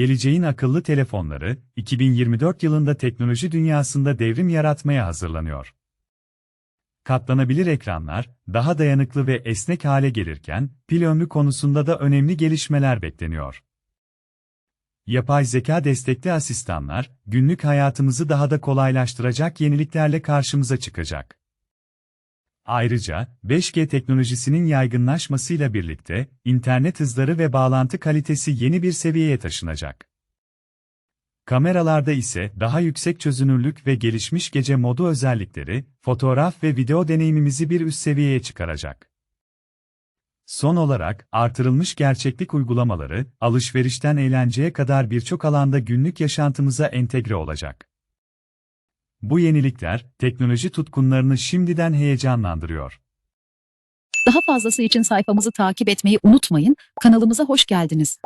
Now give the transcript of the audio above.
Geleceğin akıllı telefonları, 2024 yılında teknoloji dünyasında devrim yaratmaya hazırlanıyor. Katlanabilir ekranlar, daha dayanıklı ve esnek hale gelirken, pil ömrü konusunda da önemli gelişmeler bekleniyor. Yapay zeka destekli asistanlar, günlük hayatımızı daha da kolaylaştıracak yeniliklerle karşımıza çıkacak. Ayrıca, 5G teknolojisinin yaygınlaşmasıyla birlikte, internet hızları ve bağlantı kalitesi yeni bir seviyeye taşınacak. Kameralarda ise daha yüksek çözünürlük ve gelişmiş gece modu özellikleri, fotoğraf ve video deneyimimizi bir üst seviyeye çıkaracak. Son olarak, artırılmış gerçeklik uygulamaları, alışverişten eğlenceye kadar birçok alanda günlük yaşantımıza entegre olacak. Bu yenilikler, teknoloji tutkunlarını şimdiden heyecanlandırıyor. Daha fazlası için sayfamızı takip etmeyi unutmayın. Kanalımıza hoş geldiniz.